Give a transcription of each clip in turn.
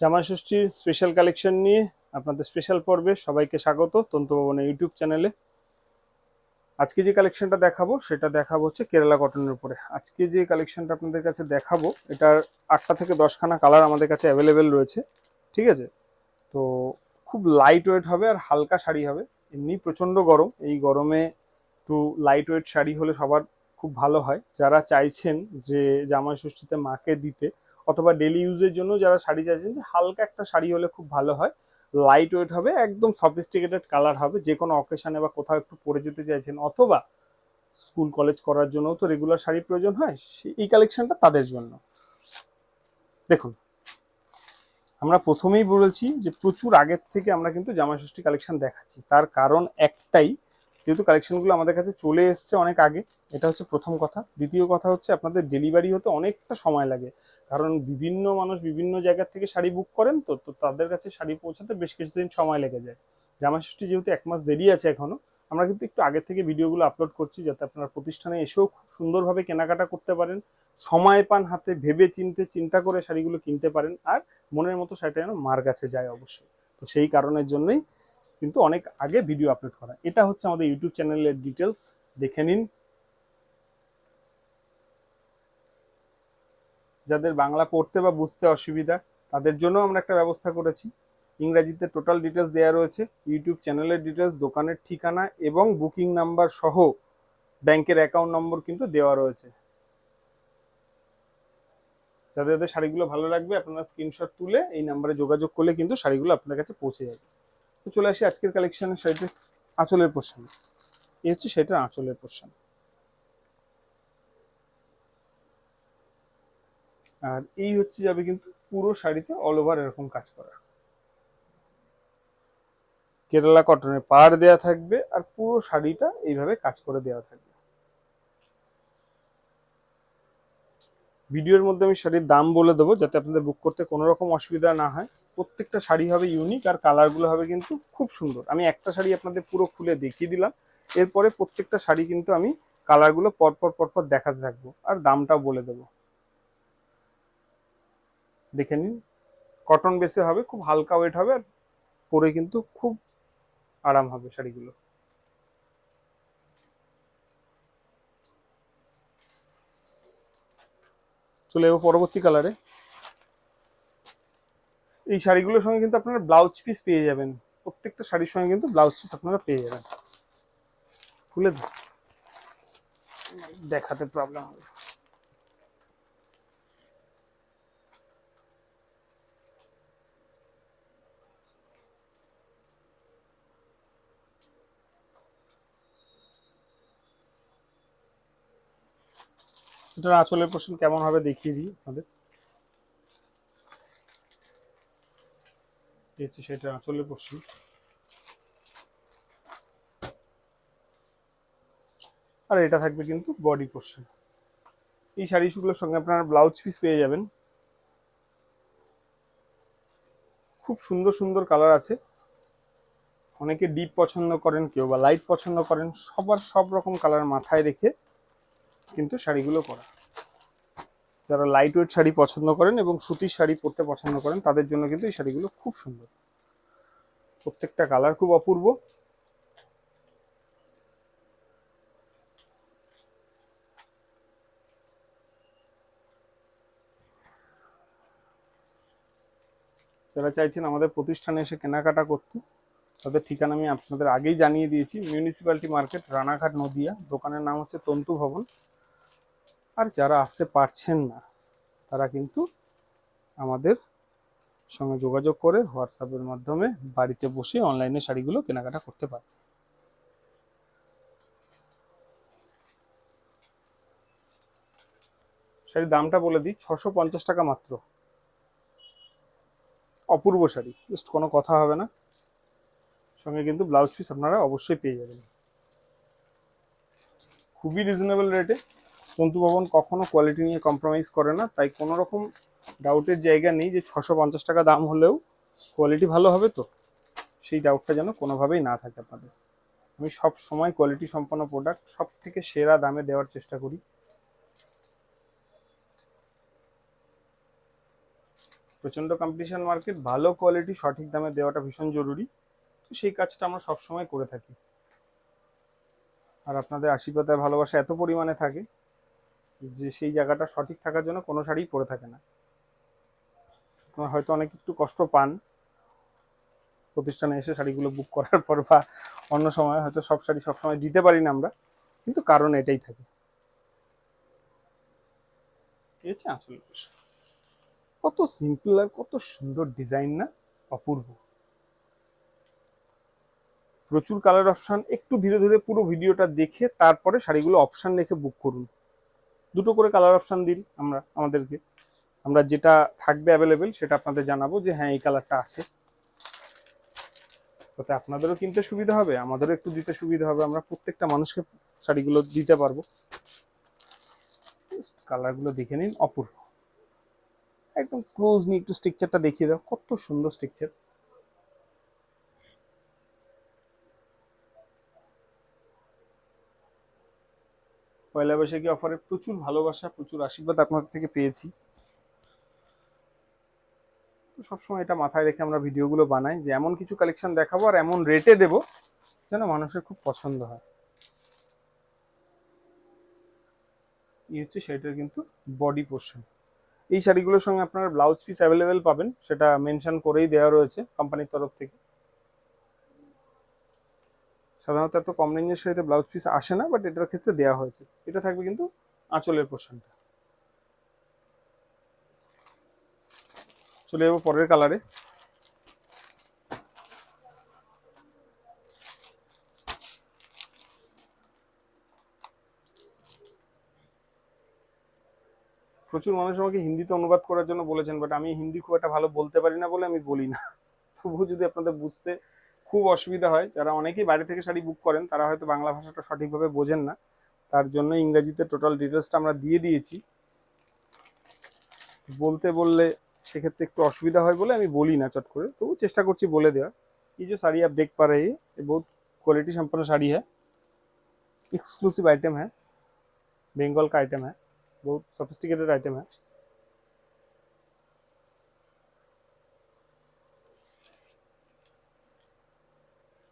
জামাই ষষ্ঠীর special collection নিয়ে আপনাদের স্পেশাল পর্বে সবাইকে স্বাগত তন্তু ভবনের ইউটিউব চ্যানেলে। আজকে যে কালেকশনটা দেখাবো, সেটা দেখাবো হচ্ছে কেরালা কটনের উপরে। আজকে যে কালেকশনটা আপনাদের কাছে দেখাবো, এটার আটটা থেকে দশখানা কালার আমাদের কাছে অ্যাভেলেবেল রয়েছে, ঠিক আছে? তো খুব লাইট ওয়েট হবে আর হালকা শাড়ি হবে। এমনি প্রচণ্ড গরম, এই গরমে একটু লাইট ওয়েট শাড়ি হলে সবার খুব ভালো হয়। যারা চাইছেন যে জামাই ষষ্ঠীতে মাকে দিতে অথবা ডেলি ইউজের জন্য যারা শাড়ি চাইছেন যে হালকা একটা শাড়ি হলে খুব ভালো হয়। লাইট ওয়েট হবে, একদম সফিস্টিকেটেড কালার হবে, যে কোনো অকেশনে বা কোথাও একটু পরে যেতে চাইছেন অথবা স্কুল কলেজ করার জন্য তো রেগুলার শাড়ির প্রয়োজন হয় এই কালেকশনটা তাদের জন্য। দেখুন, আমরা প্রথমেই বলেছি যে প্রচুর আগের থেকে আমরা কিন্তু জামা ষষ্ঠী কালেকশন দেখাচ্ছি। তার কারণ একটাই যেহেতু কালেকশনগুলো আমাদের কাছে চলে এসছে অনেক আগে, এটা হচ্ছে প্রথম কথা। দ্বিতীয় কথা হচ্ছে আপনাদের ডেলিভারি হতে অনেকটা সময় লাগে। কারণ বিভিন্ন মানুষ বিভিন্ন জায়গা থেকে শাড়ি বুক করেন তো তো তাদের কাছে শাড়ি পৌঁছাতে বেশ কিছুদিন সময় লেগে যায়। জামা ষষ্ঠী যেহেতু এক মাস দেরি আছে এখনও, আমরা কিন্তু একটু আগে থেকে ভিডিওগুলো আপলোড করছি যাতে আপনারা প্রতিষ্ঠানে এসেও খুব সুন্দরভাবে কেনাকাটা করতে পারেন, সময় পান হাতে ভেবে চিনতে চিন্তা করে শাড়িগুলো কিনতে পারেন, আর মনের মতো শাড়িটা যেন মার কাছে যায় অবশ্যই। তো সেই কারণের জন্যই কিন্তু অনেক আগে ভিডিও আপলোড করা। এটা হচ্ছে আমাদের ইউটিউব চ্যানেলের ডিটেলস দেখে নিন। যাদের বাংলা পড়তে বা বুঝতে অসুবিধা, তাদের জন্য আমরা একটা ব্যবস্থা করেছি। ইংরাজিতে টোটাল ডিটেলস দেওয়া রয়েছে। ইউটিউব চ্যানেলের ডিটেলস দোকানের ঠিকানা এবং বুকিং নাম্বার সহ ব্যাংকের অ্যাকাউন্ট নম্বর কিন্তু দেওয়া রয়েছে। যাদের যাদের শাড়িগুলো ভালো লাগবে, আপনারা স্ক্রিনশট তুলে এই নাম্বারে যোগাযোগ করলে কিন্তু শাড়িগুলো আপনার কাছে পৌঁছে যাবে। তো চলে আসি আজকের কালেকশনের শাড়িতে আঁচলের পোর্শন এই হচ্ছে সেটার আঁচলের পোর্শন আর এই হচ্ছে যাবে কিন্তু পুরো শাড়িতে অল ওভার এরকম কাজ করা। কেরালা কটনের পাড় দেয়া থাকবে আর পুরো শাড়িটা এইভাবে কাজ করে দেওয়া থাকবে। ভিডিওর মধ্যে আমি শাড়ির দাম বলে দেবো যাতে আপনাদের বুক করতে কোনো রকম অসুবিধা না হয়। প্রত্যেকটা শাড়ি হবে ইউনিক আর কালারগুলো হবে কিন্তু খুব সুন্দর। আমি একটা শাড়ি আপনাদের পুরো খুলে দেখিয়ে দিলাম। এরপরে প্রত্যেকটা শাড়ি কিন্তু আমি কালারগুলো পরপর পরপর দেখাতে থাকব আর দামটাও বলে দেবো। দেখে নিন কটন বেসে হবে, খুব হালকা ওয়েট হবে আর পরে কিন্তু খুব আরাম হবে শাড়িগুলো। চলে যাব পরবর্তী কালারে এই শাড়িগুলোর সঙ্গে কিন্তু আপনারা ব্লাউজ পিস পেয়ে যাবেন। প্রত্যেকটা শাড়ির সঙ্গে কিন্তু ব্লাউজ পিস আপনারা পেয়ে যাবেন। খুলে দেখাতে প্রবলেম হবে। আঁচলের পোর্শন কেমন হবে দেখিয়ে দিই আপনাদের। হচ্ছে সেটা আঁচলের পোর্শন আর এটা থাকবে কিন্তু বডি পোর্শন এই শাড়িগুলোর সঙ্গে আপনারা ব্লাউজ পিস পেয়ে যাবেন। খুব সুন্দর সুন্দর কালার আছে। অনেকে ডিপ পছন্দ করেন, কেউ বা লাইট পছন্দ করেন, সবার সব রকম কালার মাথায় রেখে কিন্তু শাড়িগুলো করা যারা লাইট ওয়েট শাড়ি পছন্দ করেন এবং সুতির শাড়ি পরতে পছন্দ করেন, তাদের জন্য কিন্তু এই শাড়িগুলো খুব সুন্দর। প্রত্যেকটা কালার খুব অপূর্ব। যারা চাইছেন আমাদের প্রতিষ্ঠানে এসে কেনাকাটা করতে, তাদের ঠিকানা আমি আপনাদের আগেই জানিয়ে দিয়েছি। Municipality market Ranaghat, Nadia. দোকানের নাম হচ্ছে তন্তু ভবন। আর যারা আসতে পারছেন না, তারা কিন্তু আমাদের সঙ্গে যোগাযোগ করে হোয়াটসঅ্যাপের মাধ্যমে বাড়িতে বসে অনলাইনে শাড়িগুলো কেনাকাটা করতে পারে শাড়ির দামটা বলে দিই ছশো পঞ্চাশ টাকা মাত্র। অপূর্ব শাড়ি, জাস্ট কোনো কথা হবে না। সঙ্গে কিন্তু ব্লাউজ পিস আপনারা অবশ্যই পেয়ে যাবেন। খুবই রিজনেবল রেটে তন্তু ভবন কখনো কোয়ালিটি নিয়ে কম্প্রোমাইজ করে না। তাই কোনো রকম ডাউটের জায়গা নেই যে ছশো পঞ্চাশ টাকা দাম হলেও কোয়ালিটি ভালো হবে তো। সেই ডাউটটা যেন কোনোভাবেই না থাকে আপনাদের। আমি সব সময় কোয়ালিটি সম্পন্ন প্রোডাক্ট সব থেকে সেরা দামে দেওয়ার চেষ্টা করি। প্রচণ্ড কম্পিটিশন মার্কেট ভালো কোয়ালিটি সঠিক দামে দেওয়াটা ভীষণ জরুরি। তো সেই কাজটা আমরা সবসময় করে থাকি। আর আপনাদের আশীর্বাদের ভালোবাসা এত পরিমাণে থাকে যে সেই জায়গাটা সঠিক থাকার জন্য কোনো শাড়ি পরে থাকে না। আপনারা হয়তো অনেক একটু কষ্ট পান। প্রতিষ্ঠানে এসে শাড়িগুলো বুক করার পর বা অন্য সময় হয়তো সব শাড়ি সবসময় দিতে পারি না আমরা, কিন্তু কারণ এটাই থাকে। হচ্ছে আসল কত সিম্পল আর কত সুন্দর ডিজাইন না অপূর্ব। প্রচুর কালার অপশন একটু ধীরে ধীরে পুরো ভিডিওটা দেখে তারপরে শাড়িগুলো অপশন রেখে বুক করুন। দুটো করে কালার অপশান দিন আমরা, আমাদেরকে। আমরা যেটা থাকবে অ্যাভেলেবেল সেটা আপনাদের জানাব যে হ্যাঁ এই কালারটা আছে। তাতে আপনাদেরও কিনতে সুবিধা হবে, আমাদেরও একটু দিতে সুবিধা হবে। আমরা প্রত্যেকটা মানুষকে শাড়িগুলো দিতে পারব। কালারগুলো দেখে নিন, অপূর্ব। একদম ক্লোজ নিয়ে একটু স্ট্রাকচারটা দেখিয়ে দাও, কত সুন্দর স্ট্রাকচার পয়লা বৈশাখী অফারে প্রচুর ভালোবাসা, প্রচুর আশীর্বাদ আপনাদের থেকে পেয়েছি। তো সবসময় এটা মাথায় রেখে আমরা ভিডিওগুলো বানাই যে এমন কিছু কালেকশন দেখাবো আর এমন রেটে দেব যেন মানুষের খুব পছন্দ হয়। এই হচ্ছে শাড়িটার কিন্তু বডি পোর্শন এই শাড়িগুলোর সঙ্গে আপনারা ব্লাউজ পিস অ্যাভেলেবেল পাবেন, সেটা মেনশন করেই দেওয়া রয়েছে কোম্পানির তরফ থেকে। সাধারণত এত কম রেঞ্জের শাড়িতে ব্লাউজ পিস আসে না বাট এটার ক্ষেত্রে দেওয়া হয়েছে। এটা থাকবে কিন্তু আঁচলের পোর্শনটা চলে যাব পরের কালারে প্রচুর মানুষ আমাকে হিন্দিতে অনুবাদ করার জন্য বলেছেন বাট আমি হিন্দি খুব একটা ভালো বলতে পারি না বলে আমি বলি না। তবুও যদি আপনাদের বুঝতে খুব অসুবিধা হয় যারা অনেকেই বাইরে থেকে শাড়ি বুক করেন তারা হয়তো বাংলা ভাষাটা সঠিকভাবে বোঝেন না তার জন্য ইংরেজিতে টোটাল ডিটেলসটা আমরা দিয়ে দিয়েছি বলতে বললে সেক্ষেত্রে একটু অসুবিধা হয় বলে আমি বলি না চট করে তবু চেষ্টা করছি বলে দেওয়ার ये जो साड़ी आप देख पा रहे हैं ये बहुत क्वालिटी संपन्न साड़ी है एक्सक्लूसिव आइटम है बंगाल का आइटम है बहुत सफिस्टिकेटेड आइटम है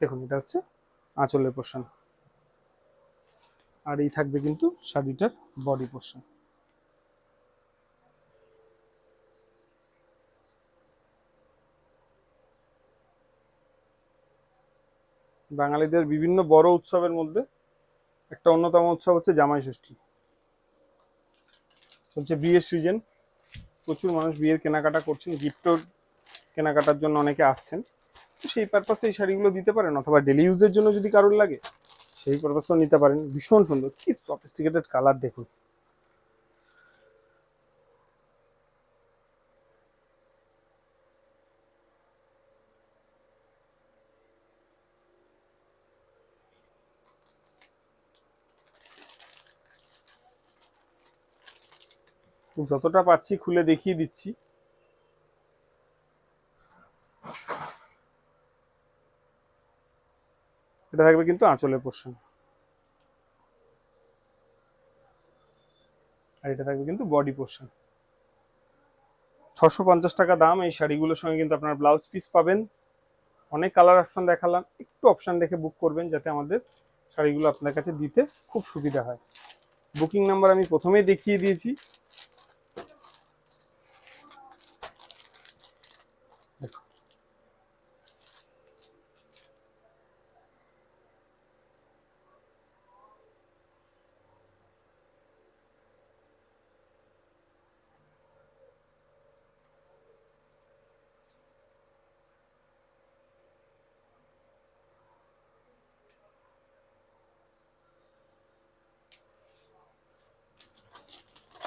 দেখুন, এটা হচ্ছে আঁচলের পোর্শন আর এই থাকবে কিন্তু শাড়িটার বডি পোর্শন বাঙালিদের বিভিন্ন বড় উৎসবের মধ্যে একটা অন্যতম উৎসব হচ্ছে জামাই ষষ্ঠী। চলছে বিয়ের সিজন প্রচুর মানুষ বিয়ের কেনাকাটা করছেন গিফটও কেনাকাটার জন্য অনেকে আসছেন। সেই পারপাসে এই শাড়িগুলো দিতে পারেন অথবা ডেলি ইউজের জন্য যদি কারোর লাগে, সেই পারপাসেও নিতে পারেন। ভীষণ সুন্দর, কি সফিস্টিকেটেড কালার দেখুন। যতটা পাচ্ছি খুলে দেখিয়ে দিচ্ছি। এটা থাকবে কিন্তু আঁচলের পোর্শন আর এটা থাকবে কিন্তু বডি পোর্শন ছশো পঞ্চাশ টাকা দাম, এই শাড়িগুলোর সঙ্গে কিন্তু আপনার ব্লাউজ পিস পাবেন। অনেক কালার অপশন দেখালাম, একটু অপশন দেখে বুক করবেন যাতে আমাদের শাড়িগুলো আপনার কাছে দিতে খুব সুবিধা হয়। বুকিং নাম্বার আমি প্রথমেই দেখিয়ে দিয়েছি।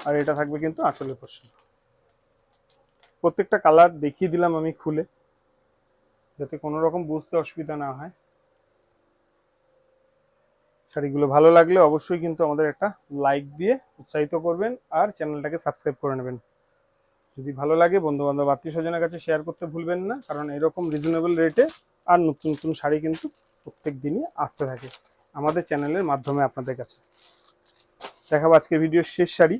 আর এটা থাকবে কিন্তু আঁচলের পোর্শন প্রত্যেকটা কালার দেখিয়ে দিলাম আমি খুলে, যাতে কোনো রকম বুঝতে অসুবিধা না হয়। শাড়িগুলো ভালো লাগলে অবশ্যই কিন্তু আমাদের একটা লাইক দিয়ে উৎসাহিত করবেন আর চ্যানেলটাকে সাবস্ক্রাইব করে নেবেন। যদি ভালো লাগে বন্ধু বান্ধব আত্মীয় স্বজনের কাছে শেয়ার করতে ভুলবেন না, কারণ এরকম রিজনেবল রেটে আর নতুন নতুন শাড়ি কিন্তু প্রত্যেক দিনই আসতে থাকে আমাদের চ্যানেলের মাধ্যমে আপনাদের কাছে। দেখাবো আজকে ভিডিওর শেষ শাড়ি।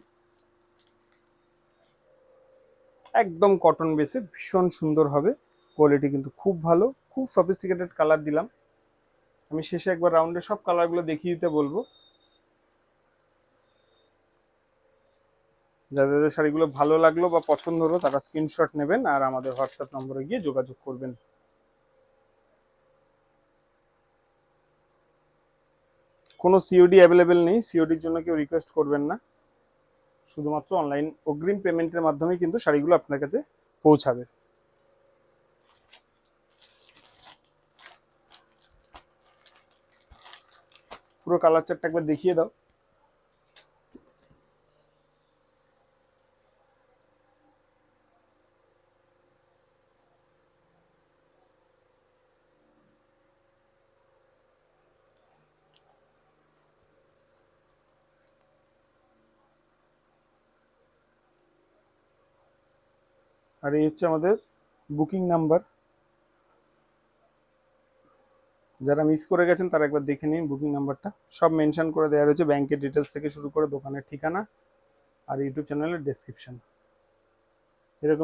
একদম কটন বেসে ভীষণ সুন্দর হবে। কোয়ালিটি কিন্তু খুব ভালো, খুব সফিস্টিকেটেড কালার দিলাম। আমি শেষে একবার রাউন্ডে সব কালারগুলো দেখিয়ে দিতে বলব। যাদের যাদের শাড়িগুলো ভালো লাগল বা পছন্দ হলো, তারা স্ক্রিনশট নেবেন আর আমাদের হোয়াটসঅ্যাপ নম্বরে গিয়ে যোগাযোগ করবেন। কোনো সিওডি অ্যাভেলেবেল নেই সিওডির জন্য কেউ রিকোয়েস্ট করবেন না। শুধুমাত্র অনলাইন অগ্রিম পেমেন্টের মাধ্যমে কিন্তু শাড়িগুলো আপনার কাছে পৌঁছাবে। পুরো কালার চারটা একবার দেখিয়ে দাও। আর এই হচ্ছে আমাদের বুকিং নাম্বার। যারা মিস করে গেছেন, তারা একবার দেখে নিন বুকিং নাম্বারটা। সব মেনশন করে দেওয়া রয়েছে, ব্যাংকের ডিটেলস থেকে শুরু করে দোকানের ঠিকানা আর ইউটিউব চ্যানেলের ডেসক্রিপশন এরকম